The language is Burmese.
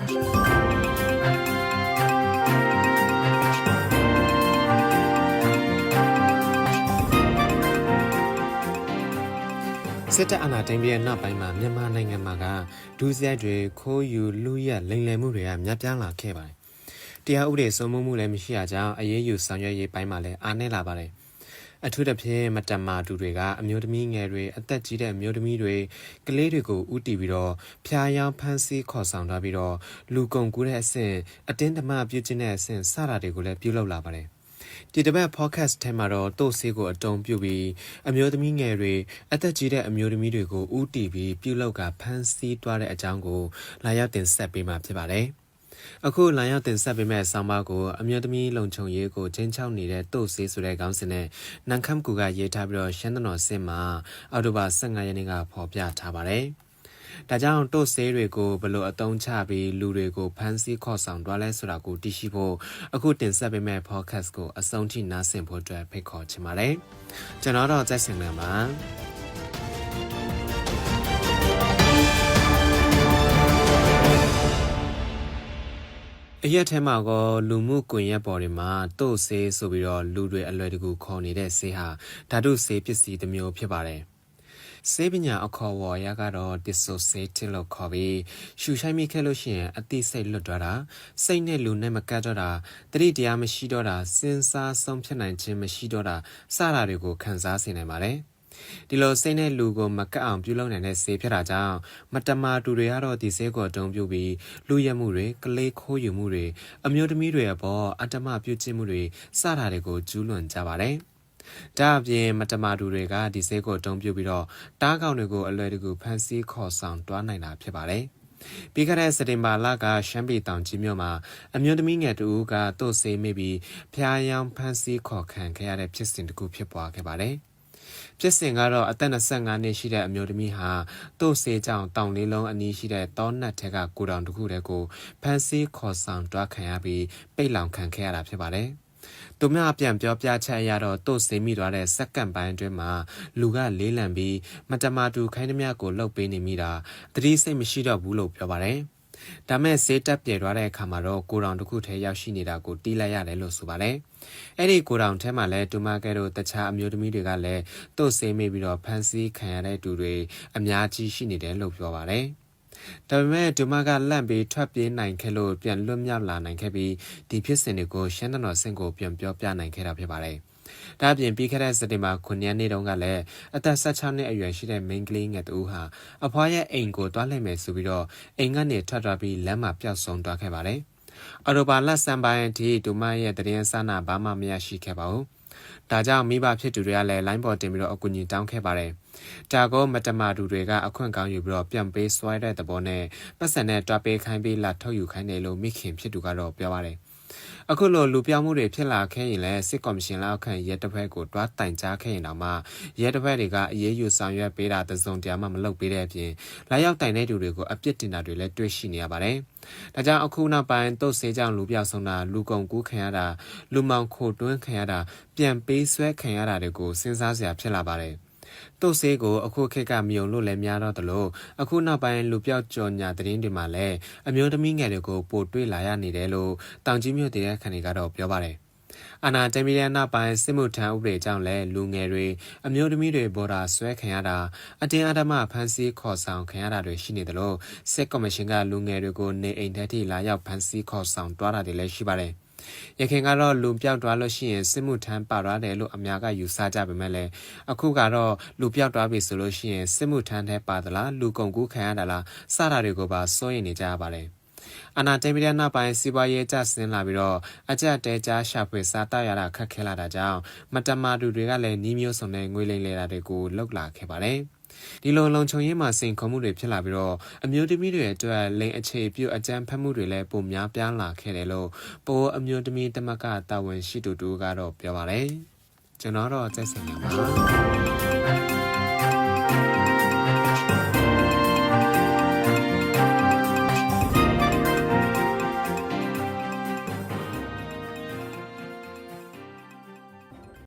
စစ်တပ်အာဏာသိမ်းပြီးတဲ့နောက်ပိုင်းမှာမြန်မာနိုင်ငံမှာကဒုစရိုက်တွေခိုးယူလူရက်လိမ်လည်မှုတွေကများပြားလာခဲ့ပါတယ်။တရားဥပဒေစိုးမိုးမှုလည်းမရှိကြအောင်အရေးယူဆောင်ရွက်ရေးပိုင်းမှာလည်းအားနည်းလာပါတယ်။ အထူးသဖြင့်မတမာသူတွေကအမျိုးသမီးငယ်တွေအသက်ကြီးတဲ့အမျိုးသမီးတွေကလေးတွေကိုဥတီပြီးတော့ဖျားယောင်းဖမ်းဆီးခေါ်ဆောင်ထားပြီးတော့လူကုန်ကူးတဲ့အဆင့်အတင်းဓမ္မပြုကျင့်တဲ့အဆင့်စတာတွေကိုလည်းပြုလုပ်လာပါတယ်။ဒီတစ်ပတ် podcast ထဲမှာတော့တို့ဆေးကိုအတုံးပြုပြီးအမျိုးသမီးငယ်တွေအသက်ကြီးတဲ့အမျိုးသမီးတွေကိုဥတီပြီးပြုလောက်ကဖမ်းဆီးသွားတဲ့အကြောင်းကိုလာရောက်တင်ဆက်ပေးမှာဖြစ်ပါတယ်။ အခုလာရောက်တင်ဆက်ပေးမဲ့ဆောင်းပါးကိုအမျိုးသမီးလုံခြုံရေးကိုချင်းချောက်နေတဲ့တို့ဆေးဆိုတဲ့ခေါင်းစဉ်နဲ့နန်ခမ်ကူကရေးထားပြီးတော့ရှမ်းတနော်စင်မှာအော်တိုဘာ15ရက်နေ့ကဖော်ပြထားပါတယ်။ဒါကြောင့်တို့ဆေးတွေကိုဘယ်လိုအသုံးချပြီးလူတွေကိုဖမ်းဆီးခေါ်ဆောင်သွားလဲဆိုတာကိုသိရှိဖို့အခုတင်ဆက်ပေးမဲ့ podcast ကိုအဆုံးထိနားဆင်ဖို့အတွက်ဖိတ်ခေါ်ချင်ပါတယ်။ကျွန်တော်တော့ကြိုက်စင်နေမှာ အရက်ထဲမှာကလူမှုကွန်ရက်ပေါ်တွေမှာတို့ဆေးဆိုပြီးတော့လူတွေအလွယ်တကူခေါ်နေတဲ့ဆေးဟာဓာတုဆေးပစ္စည်းတစ်မျိုးဖြစ်ပါတယ်။ဆေးပညာအခေါ်ဝေါ်ရကတော့ dissociative လို့ခေါ်ပြီးရှူရှိုင်းမိခဲ့လို့ရှိရင်အသိစိတ်လွတ်သွားတာစိတ်နဲ့လူနဲ့မကတ်တော့တာတတိတရားမရှိတော့တာစဉ်းစားဆုံးဖြတ်နိုင်ခြင်းမရှိတော့တာစတာတွေကိုခံစားစေနိုင်ပါတယ် ဒီလိုစိတ်နဲ့လူကိုမကတ်အောင်ပြုလုပ်နိုင်တဲ့ဆေးဖြစ်တာကြောင့်မတမာတူတွေကတော့ဒီဆေးကိုအတုံးပြုပြီးလူရက်မှုတွေကလေးခိုးယူမှုတွေအမျိုးသမီးတွေအပေါ်အတ္တမပြုကျင့်မှုတွေစတာတွေကိုကျူးလွန်ကြပါတယ်ဒါအပြင်မတမာတူတွေကဒီဆေးကိုတုံးပြုပြီးတော့တားကောင်တွေကိုအလွယ်တကူဖမ်းဆီးခေါ်ဆောင်တွားနိုင်တာဖြစ်ပါတယ်။ပြီးခဲ့တဲ့စက်တင်ဘာလကရှမ်းပြည်တောင်ကြီးမြို့မှာအမျိုးသမီးငယ်တူကတို့ဆေးမိပြီးဖျားယောင်းဖမ်းဆီးခေါ်ခံခဲ့ရတဲ့ဖြစ်စဉ်တစ်ခုဖြစ်ပွားခဲ့ပါတယ်။ ဖြစ်စဉ်ကတော့အသက်25နှစ်ရှိတဲ့အမျိုးသမီးဟာတို့ဆေးကြောင့်တောင်လေးလုံးအနီးရှိတဲ့တောနတ်ထက်ကကိုတောင်တစ်ခုတည်းကိုဖမ်းဆီးခေါ်ဆောင်တွားခံရပြီးပိတ်လောင်ခံခဲ့ရတာဖြစ်ပါတယ်။သူမအပြန်ပြောပြချက်အရတော့တို့စေမိသွားတဲ့စက္ကန့်ပိုင်းအတွင်းမှာလူကလေးလံပြီးမတမာတူခိုင်းသမျှကိုလှုပ်ပေးနေမိတာတတိစိတ်မရှိတော့ဘူးလို့ပြောပါတယ်။ ဒါမဲ့ဈေးတက်ပြေသွားတဲ့အခါမှာတော့ကိုတောင်တစ်ခုထဲရောက်ရှိနေတာကိုတီးလိုက်ရတယ်လို့ဆိုပါတယ်။အဲ့ဒီကိုတောင်ထဲမှာလဲတူမကဲတို့တခြားအမျိုးသမီးတွေကလည်းတို့စေမိပြီးတော့ဖမ်းဆီးခံရတဲ့သူတွေအများကြီးရှိနေတယ်လို့ပြောပါတယ်။ဒါပေမဲ့ဒူမာကလန့်ပြီးထွက်ပြေးနိုင်ခဲ့လို့ပြန်လွတ်မြောက်လာနိုင်ခဲ့ပြီးဒီဖြစ်စဉ်တွေကိုရှမ်းတနော်စင်ကိုပြန်ပြောပြနိုင်ခဲ့တာဖြစ်ပါတယ်။ ဒါ့အပြင်ပြီးခဲ့တဲ့စက်တင်ဘာ9ရက်နေ့တုန်းကလည်းအသက်16နှစ်အရွယ်ရှိတဲ့မိန်းကလေးငယ်တူဟာအဖွားရဲ့အိမ်ကိုတွားလိုက်မယ်ဆိုပြီးတော့အိမ်ကနေထွက်သွားပြီးလမ်းမှာပျောက်ဆုံးသွားခဲ့ပါတယ်။အော်တိုဘာလဆန်ပိုင်းအထိဒူမာရဲ့တရင်ဆနာဘာမှမရရှိခဲ့ပါဘူး။ဒါကြောင့်မိဘဖြစ်သူတွေကလည်းလိုင်းပေါ်တင်ပြီးတော့အကူအညီတောင်းခဲ့ပါတယ်။ဒါကိုမတမာသူတွေကအခွင့်ကောင်းယူပြီးတော့ပြန်ပေးဆွဲတဲ့သဘောနဲ့ပတ်စံနဲ့တွားပေးခိုင်းပြီးလာထုတ်ယူခိုင်းတယ်လို့မိခင်ဖြစ်သူကတော့ပြောပါတယ်။ အခုလိုလူပြောင်းမှုတွေဖြစ်လာခဲ့ရင်လည်းစစ်ကော်မရှင်လောက်ခံရဲတပ်ဖွဲ့ကိုတွားတိုင်ကြားခဲ့ရင်တော့မှရဲတပ်ဖွဲ့တွေကအရေးယူဆောင်ရွက်ပေးတာတစုံတရာမှမလုပ်ပေးတဲ့အပြင်လာရောက်တိုင်တဲ့သူတွေကိုအပြစ်တင်တာတွေလည်းတွေ့ရှိနေရပါတယ်။ဒါကြောင့်အခုနောက်ပိုင်းတုတ်ဆေးကြောင့်လူပြောက်ဆုံးတာလူကုန်ကူးခံရတာလူမောင်ခိုတွင်းခံရတာပြန်ပေးဆွဲခံရတာတွေကိုစဉ်းစားစရာဖြစ်လာပါတယ်။ တုတ်ဆေးကိုအခုခေတ်ကမြုံလို့လည်းများတော့တယ်လို့အခုနောက်ပိုင်းလူပြောက်ကြော်ညာသတင်းတွေမှာလည်းအမျိုးသမီးငယ်တွေကိုပို့တွေ့လာရနေတယ်လို့တောင်ကြီးမြို့တည်တဲ့ခဏတွေကတော့ပြောပါတယ်အနာတမီရနာပိုင်းစစ်မှုထမ်းဥပဒေကြောင့်လည်းလူငယ်တွေအမျိုးသမီးတွေပေါ်တာဆွဲခံရတာအတင်းအဓမ္မဖမ်းဆီးခေါ်ဆောင်ခံရတာတွေရှိနေတယ်လို့စစ်ကော်မရှင်ကလူငယ်တွေကိုနေအိမ်ထဲထိလာရောက်ဖမ်းဆီးခေါ်ဆောင်တွားတာတွေလည်းရှိပါတယ်။ ရခင်ကတော့လူပြောက်သွားလို့ရှိရင်စစ်မှုထမ်းပါသွားတယ်လို့အများကယူဆကြပေမဲ့လည်းအခုကတော့လူပြောက်သွားပြီဆိုလို့ရှိရင်စစ်မှုထမ်းထဲပါသလားလူကုန်ကူးခံရတာလားစတာတွေကိုပါစိုးရိမ်နေကြရပါတယ် အနာတေမီရနာပိုင်းစီးပွားရေးကျဆင်းလာပြီးတော့အကြက်တဲကြားရှာဖွေစားတောက်ရတာခက်ခဲလာတာကြောင့်မတမာတူတွေကလည်းနှီးမျိုးစုံနဲ့ငွေလိမ်လေတာတွေကိုလှုပ်လာခဲ့ပါတယ်။ဒီလိုလုံခြုံရေးမှာစိန်ခေါ်မှုတွေဖြစ်လာပြီးတော့အမျိုးသမီးတွေအတွက်လိန်အခြေပြုအကြမ်းဖက်မှုတွေလည်းပုံများပြားလာခဲ့တယ်လို့ပိုအမျိုးသမီးတမကတာဝန်ရှိသူတို့ကတော့ပြောပါတယ်ကျွန်တော်တော့ကြိုက်စင်နေပါ